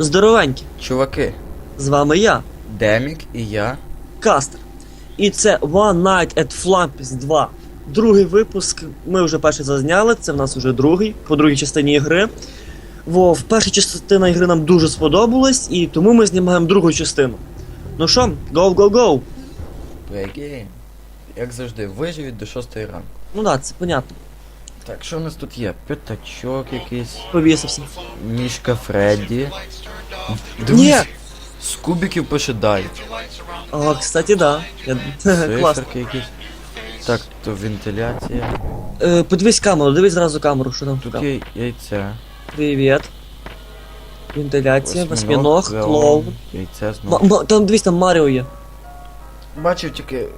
Здоровенькі, Чуваки, з вами я, Демік і я. Кастер. І це One Night at Flampis 2. Другий випуск. Ми вже перший зазняли, це в нас вже другий, по другій частині ігри. Во, в перша частина ігри нам дуже сподобалась, і тому ми знімаємо другу частину. Ну що, go, go, go! Game. Як завжди, виживіть до 6 ранку. Ну да, це понятно. Так, що у нас тут є? П'ятачок якийсь, Повісився. мішка Фредді. Ні! З кубиків пише дай. А, кстати, да. Я... Класно. Циферки якісь. Так, то вентиляція. Е, подивись камеру, дивись зразу камеру, що там. Тут є яйця. Привіт. Вентиляція, восьміног, клоун. Яйця знову. там дивись, там Маріо є. Бачив тільки.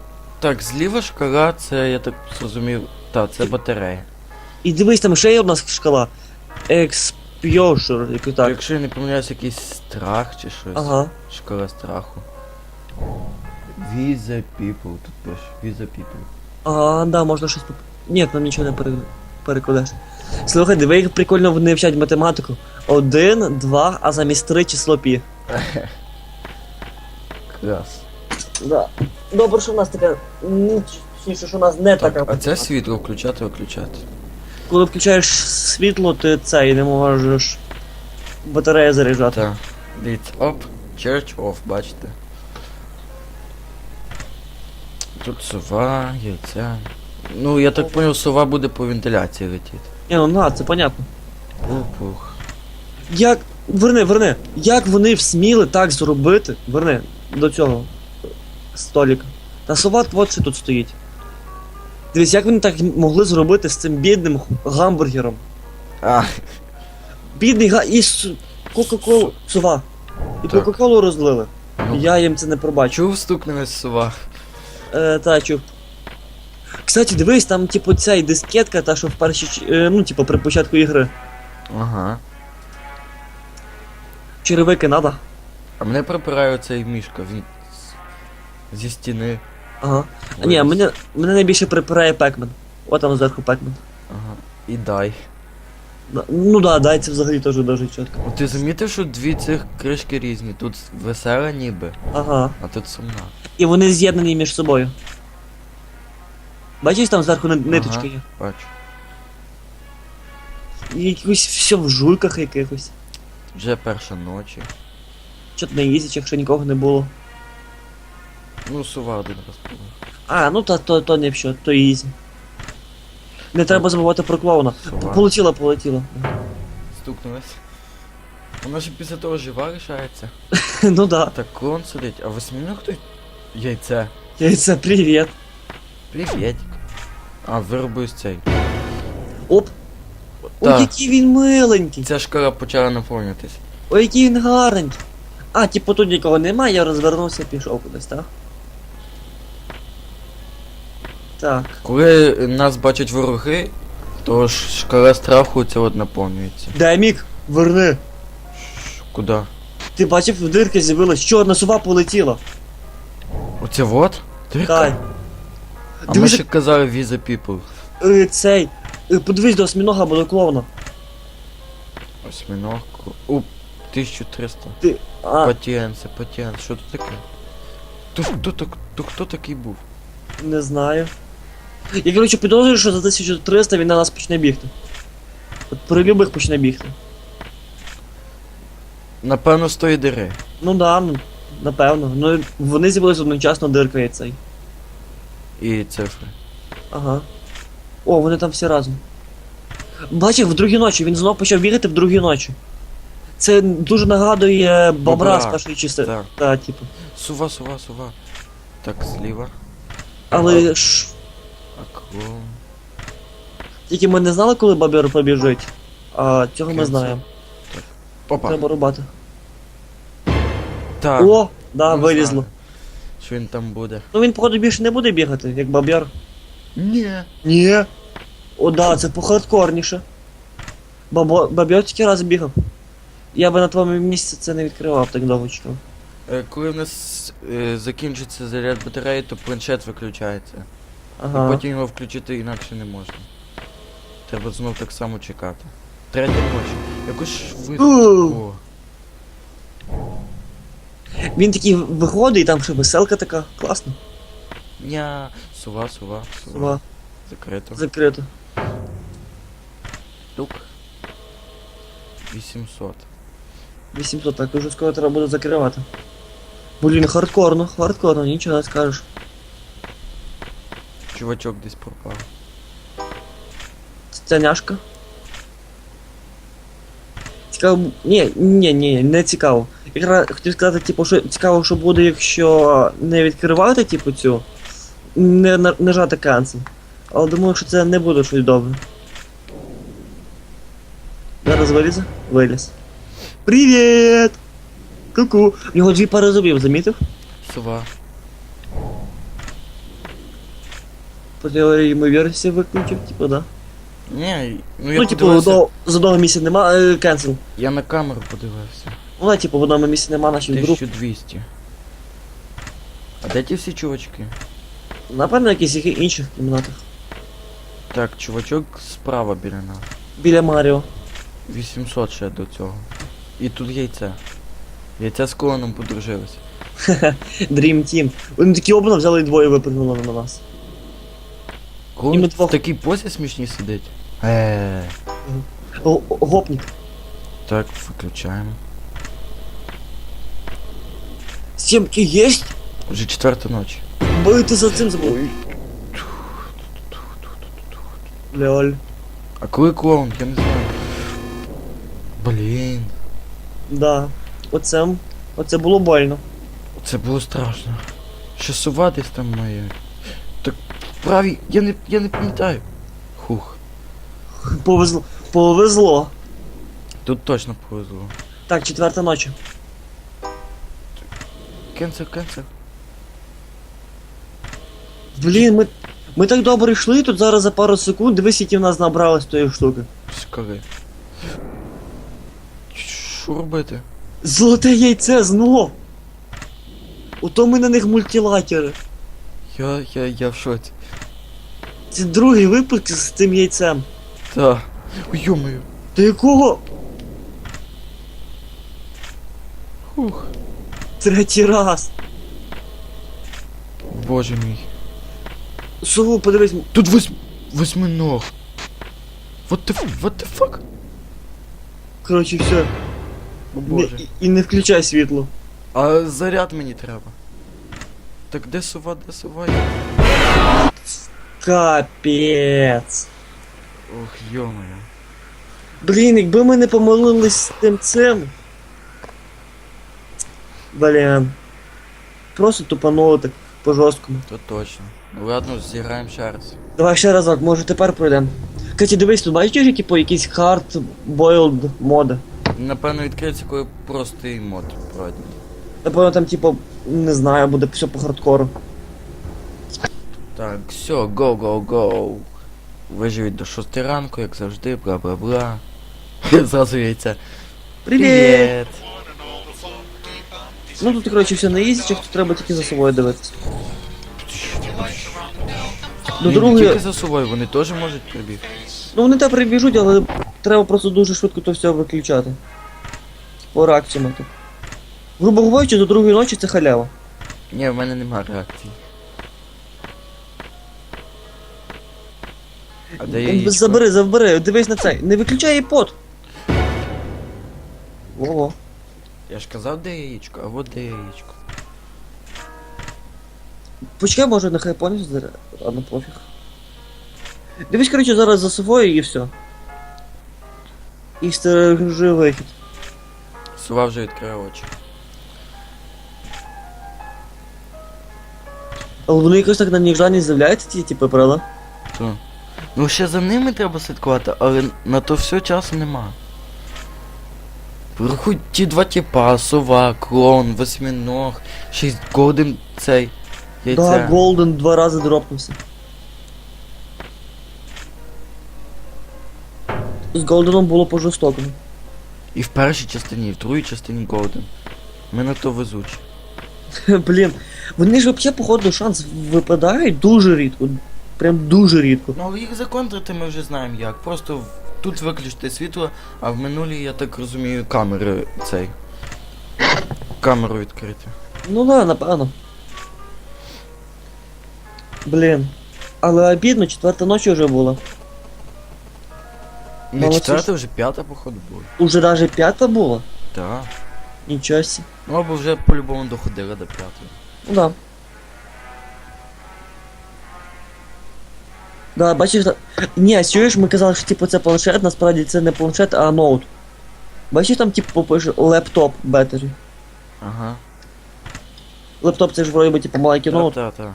Так, зліва шкала, це я так зрозумів. Та, це батарея. І дивись, там ще є одна шкала. Exposure, який так. Якщо я не помиляюсь, якийсь страх чи щось. Ага. Шкала страху. Visa people, тут пише. Visa people. Ага, да, можна щось поп... Ні, нам нічого не пере... перекладеш. Слухай, диви, як прикольно вони вчать математику. Один, два, а замість три число пі. Клас. Да. Добре, що в нас така. Точніше, що у нас не така. А це світло включати, виключати. Коли включаєш світло, ти це і не можеш батарею заряджати. Так. Дивіться, оп, church off, бачите. Тут сова, яйця. Ну, я так поняв, сова буде по вентиляції летіти. Ні, ну на, це понятно. Пух-пух. Як. Верни, верни. Як вони всміли так зробити? Верни до цього століка. Та сова от що тут стоїть. Дивись, як вони так могли зробити з цим бідним гамбургером? А, Бідний га і. Кока-колу. Сова. І Так. Кока-колу розлили. ну, Я їм це не пробачу. чув стукнулась сова. Е, та чув. Кстати, дивись, там, типу, ця і дискетка, та що в першій, ч- е, ну, типу, при початку ігри. Ага. Черевики надо. А мене припирає оцей мішка, він з- зі стіни. Ага. А ні, мене, мене найбільше припирає Пекмен. О, там зверху Пекмен. Ага. І дай. Ну да, дай це взагалі теж дуже чітко. О, Ти замітив, що дві цих кришки різні? Тут весела ніби, Ага. а тут сумна. І вони з'єднані між собою. Бачиш, там зверху ни- ниточка Ага. є. Бачу. І якось все в жуйках якихось. Вже перша ночі. Чо то на їздять, якщо нікого не було. Ну, сова один раз. А, ну то, то, то не що, то ізі. Не треба забувати про клоуна. Сова. Полетіла, полетіла. Стукнулась. Вона ж після того жива лишається. ну да. Так клон сидить, а восьміног хто? Яйце. Яйця, привіт. Привітик. А, виробив цей. Оп. Ой, Так. який він миленький. Ця шкала почала наповнюватись. Ой, який він гарненький. А, типу тут нікого немає, я розвернувся, і пішов кудись, так? Так. Коли нас бачать вороги, то ж шкала страху ця от наповнюється. Демік, верни. Куди? Ти бачив, в дирки з'явилась, чорна сова полетіла. Оце вот? Дирка? Дай. А ми ще казали Visa People. е, цей. е, подивись до осьмінога або до клоуна. Осьминог. У, 1300. Ти. А, Патіенце, патіенце, що тут таке? То хто, так, то хто такий був? не знаю. Я, коротше, підозрюю, що за 1300 він на нас почне бігти. От при любих почне бігти. Напевно, з тої дири. Ну да, ну, напевно. Ну, вони з'явилися одночасно дирка і цей. І цифри. Ага. О, вони там всі разом. Бачив, в другій ночі, він знов почав бігати в другій ночі. Це дуже нагадує бобра Бобра. з першої частини. Так. Та, типу. Сува, сува, сува. Так, зліва. Але ж. А. Тільки ми не знали, коли бобер побіжить. А цього ми Кінці. знаємо. Опа. Треба рубати. Так. О, да, не вилізло. знаю, Що він там буде? Ну він, походу, більше не буде бігати, як бобер. Ні. Ні. О, да, це похардкорніше. Бабо... Бобер тільки раз бігав. Я би на твоєму місці це не відкривав так довго чекав. Е, Коли в нас е, закінчиться заряд батареї, то планшет виключається. Ага. І потім його включити інакше не можна. Треба знов так само чекати. Третя ночі. Якось швидко. Він такий виходить, і там ще веселка така. Класно. Ня, сова, сова, сова. Сова. Закрито. Закрито. Тук. 800. 800, так дуже скоро треба буде закривати. Блін, хардкорно, хардкорно, нічого не скажеш. Чувачок десь пропав. Ця няшка. Цікаво. Ні, ні, ні, не цікаво. Якраз хотів сказати, типу, що цікаво, що буде, якщо не відкривати, типу, цю. Не на- нажати cancel. Але думаю, що це не буде щось добре. Зараз вилізе? Виліз. Привіт! Ку-ку! В нього дві пари зубів, замітив? Сова. По теорії ймовірності виключив, типу, да. Ні, ну я Ну, типу, подивився. до, з одного місця нема, е, cancel. Я на камеру подивився. Ну, да, типу, в одному місці нема, наші вдруг. 1200. А де ті всі чувачки? Напевно, якісь які інших кімнатах. Так, чувачок справа біля нас. Біля Маріо. 800 ще до цього. І тут яйце. Яйця з клоном подружилися. Dream Team. Вони такі обно взяли і двоє випрыгнули на нас. Клон І ми в двох- такій позі смішній сидить. Е. О, о, гопник. Так, виключаємо. Сімки єсть? Вже четверта ночі. Бо ти за цим забув. Льоль. А коли клоун? Я не знаю. Блін. Да. Оце. Оце було больно. Це було страшно. Ще сова десь там має. Правій, я не, я не пам'ятаю. Хух. Повезло. Повезло. Тут точно повезло. Так, четверта ночі. Кенсер, кенсер. Блін, ми. Ми так добре йшли, тут зараз за пару секунд, дивись, які в нас набрали з тої штуки. Скори. Що робити? Золоте яйце знов! Ото ми на них мультилакери. Я, я, я в шоці. Це другий випуск з цим яйцем. Та. Ой, Йомою. До якого? Хух. Третій раз. Боже мій. Сову, подивись. Тут вось... восьминог. What the, f- what the fuck? Коротше, все. О Не, боже. і, і не включай світло. А заряд мені треба. Так де сова, де сова? Капець. Ох, йомою. Блін, якби ми не помилились з тим цим. Блін. Просто тупануло так по жорсткому. То точно. Ну ладно, зіграємо ще раз. Давай ще разок, може тепер пройдемо. Каті, дивись, тут бачиш які по якісь hard boiled моди. Напевно відкриється, коли простий мод пройде. Напевно там, типу, не знаю, буде все по хардкору. Так, все, go, go, go. Виживіть до 6 ранку, як завжди, бла бла бла. Зразу яйця. Привіт! Ну тут, коротше, все на ізічах, тут треба тільки за собою дивитися. До Ні, не тільки за собою, вони теж можуть прибігти. Ну вони те прибіжуть, але треба просто дуже швидко то все виключати. По реакціям. Грубо говорячи, до другої ночі це халява. Ні, в мене нема реакції. А де яєчко? Забери, забери, дивись на цей. Не виключай iPod. Ого. Я ж казав, де яєчко, а от де яєчко. Почекай, може, нехай повністю заряд. Ладно, пофіг. Дивись, коротше, зараз за собою і все. І стережи вихід. Сова вже відкрила очі. Але вони якось так на ніжані з'являються, ті, типи, правда? То. Ну ще за ними треба слідкувати, але на то все часу нема. Врахуй ті два типа, сова, клон, восьминог, шість голден цей. Яйця. Да, Голден два рази дропнувся. З Голденом було по жорстокому. І в першій частині, і в другій частині голден. Ми на то везучі. Блін, вони ж взагалі, походу, шанс випадають дуже рідко. Прям дуже рідко. Ну але їх законтрити ми вже знаємо як. Просто в- тут виключити світло, а в минулій, я так розумію, камери цей. Камеру відкрити. Ну да, напевно. Блін. Але обідно, четверта ночі вже була. Не Молодці. четверта, вже п'ята, походу, була. Уже даже п'ята була. Так. Нічого сі. Ну або вже по-любому доходили до п'ятої. Ну да. Да, бачиш, ні, чуєш, ми казали, що типу це планшет, насправді це не планшет, а ноут. Бачиш, там типу пише лептоп бетері. Ага. Лептоп це ж вроді би типу маленький ноут. Так, так,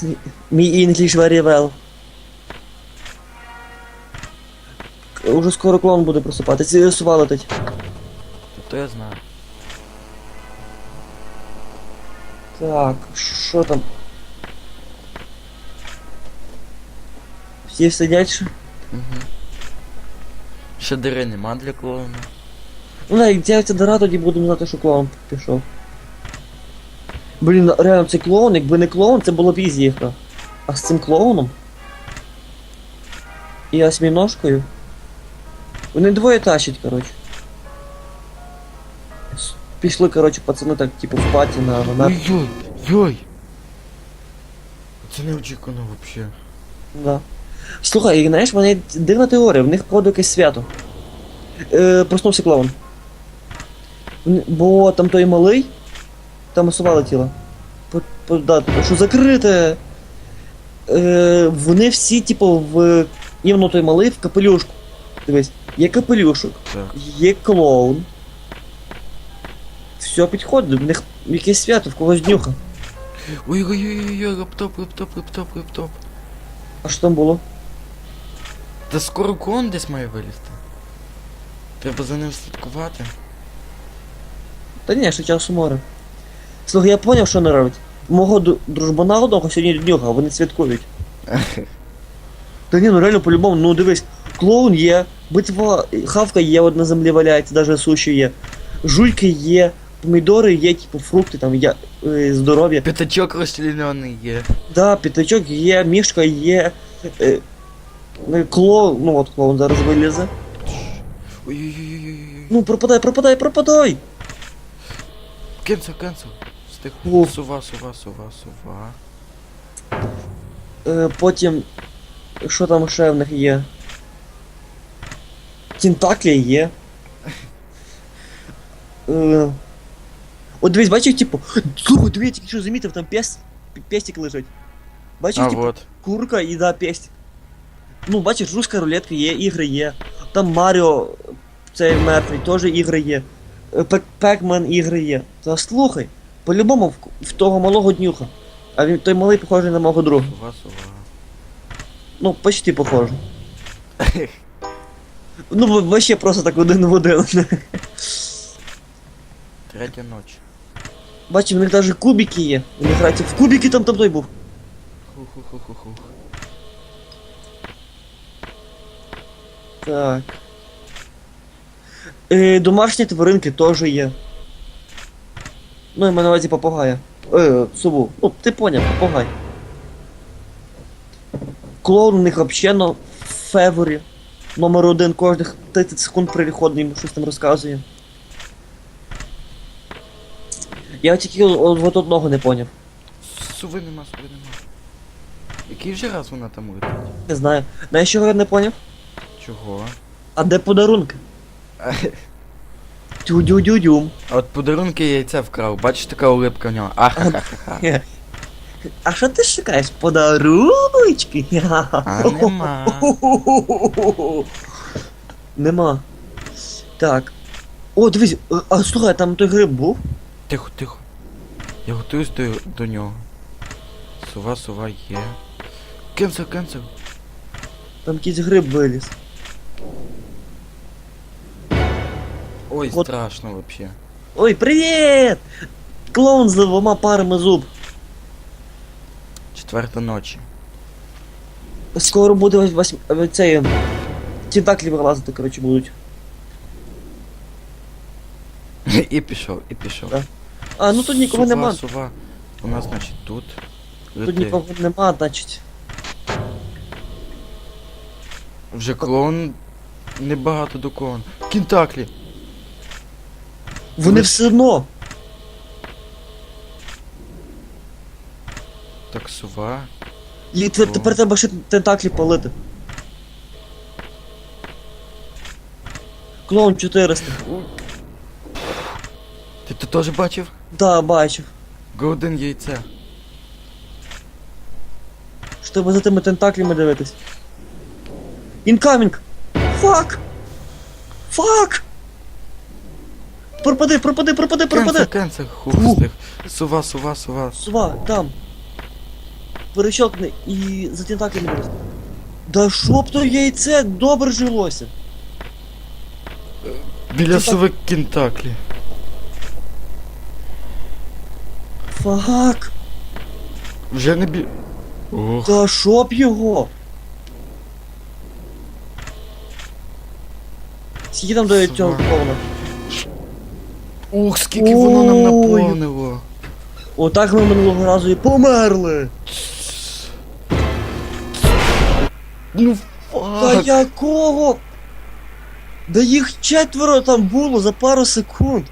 так. Мій English very well. Уже скоро клон буде просипатися. Сува летить. То я знаю. Так, що там? Всі сидять? Угу. Ще дири нема для клоуна. Ну як з'явиться дара, тоді будемо знати, що клоун пішов. Блін, реально цей клоун, якби не клоун, це було б ізі гра. А з цим клоуном? І осьміножкою? Вони двоє тащать, коротше. Пішли, коротше, пацани так, типу, в паті на на. Ой-ой, йой! Це неочікувано вообще. Да. Слухай, і знаєш, вони дивна теорія, в них походу якесь свято. Е, проснувся клоун. Бо там той малий, там летіла. По, по, да, що закрите. Е, вони всі, типу, в. Іменно той малий в капелюшку. Дивись, є капелюшок, є клоун. Все підходить, в них якесь свято, в когось днюха. Ой-ой-ой-ой, лаптоп, лаптоп, лаптоп, лаптоп. А що там було? Та скоро клоун десь має вилізти. Треба за ним слідкувати. Та ні, ще часу море. Слухай, я поняв, що не робить. Мого дружбана одного сьогодні днюха, а вони святкують. Та ні, ну реально по-любому, ну дивись, клоун є, битва, хавка є, от на землі валяється, навіть суші є. Жуйки є, помідори є, типу фрукти там, є, е, здоров'я. П'ятачок розчленений є. Да, п'ятачок є, мішка є. Е, е, клоун, ну от клоун зараз вилізе. Ой-ой-ой-ой-ой. Ну пропадай, пропадай, пропадай! Кенсел, кенсел. Стих. О. Сува, сува, сува, сува. Е, потім. Що там ще в них є? Тінтаклі є. Е, от дивись, бачиш, типу. Слухай, дивись, тільки що замітив, там пес, пестик лежить. Бачиш, А типу, вот. курка і да, пестик. Ну, бачиш, руська рулетка є, ігри є. Там Маріо, цей мертвий, теж ігри є. Е, Пек- Пекмен ігри є. Та слухай, по-любому в, в того малого днюха. А він той малий похожий на мого друга. Сува, сува. Ну, почти похоже. Ну, вообще просто так один в один. Третя ніч. Бачиш, в них навіть кубики є. У них грається в кубики там там той був. Ху-ху-ху-ху-ху. Так. Е, домашні тваринки теж є. Ну, маю на увазі попугая. Е, сову. Ну, ти поняв, попугай. Клоун у них взагалі на феворі. Номер один кожних 30 секунд переходить йому щось там розказує. Я тільки от, одного не поняв. Суви нема, суви нема. Який вже раз вона там летить? Не знаю. Знаєш, що я не поняв? Чого? А де подарунки? Тю-дю-дю-дюм. А от подарунки яйця вкрав, бачиш така улипка в нього. Ахахаха. А що ти шукаєш? Подаруночки? А нема. Нема. Так. О, дивись, а, а слухай, там той гриб був. Тихо, тихо. Я готуюсь до, до нього. Сова, сова є. Кенсел, кенсел. Там якийсь гриб виліз. Ой, От. страшно вообще. Ой, привіт! Клоун з двома парами зуб. Четверта ночі. Скоро буде ось восьм... цей... Тентаклі вилазити, коротше, будуть. І пішов, і пішов. Так. А, ну тут нікого Сова, нема. Сова. У нас, значить, тут. Тут Лети. нікого нема, значить. Вже клоун небагато до кого. Кінтаклі! Вони все одно! Так, сува. І О. тепер треба ще тентаклі палити. Клоун 400. Ти то теж бачив? Да, бачив. Голден яйце. Що за тими тентаклями дивитись. Інкамінг! Фак! Фак! Пропади, пропади, пропади, пропади! Кенсер, хустих. Сова, сова, сова. Сува, там. Перещелкни і за тентаклями дивись. Да щоб то яйце добре жилося. Біля Ти сови кентаклі. Фак! Вже не бі. Ох. Та щоб його! Скільки там до цього Сува. повно? Ух, скільки воно нам Ой. наповнило. Отак ми минулого разу і померли! Ну Та фак. якого? Да їх четверо там було за пару секунд.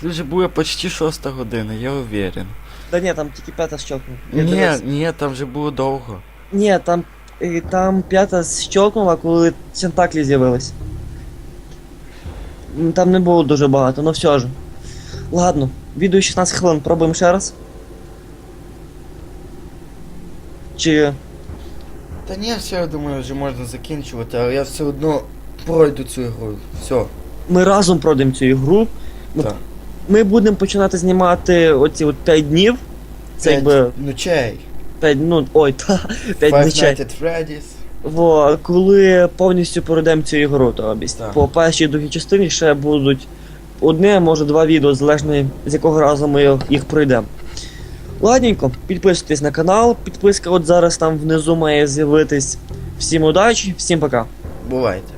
Це вже була почти шоста година, я уверен. Да ні, там тільки п'ята щелкнула. Я Ні, дивився. ні, там вже було довго. Ні, там, е, там п'ята щелкнула, коли тентаклі з'явились. М, Там не було дуже багато, ну все ж. Ладно, відео 16 хвилин, пробуємо ще раз. Чи. Та ні, все, я думаю, вже можна закінчувати, але я все одно пройду цю ігру. Все. Ми разом пройдемо цю ігру. Ми, Так. ми будемо починати знімати оці от 5 днів. Це якби ночей. 5, ну, ой, та, 5 Five ночей. Nights at Freddy's. Во, коли повністю пройдемо цю ігру, то обість. По першій і другій частині ще будуть одне, може два відео, залежно з якого разу ми їх пройдемо. Ладненько, підписуйтесь на канал, підписка от зараз там внизу має з'явитись. Всім удачі, всім пока. Бувайте.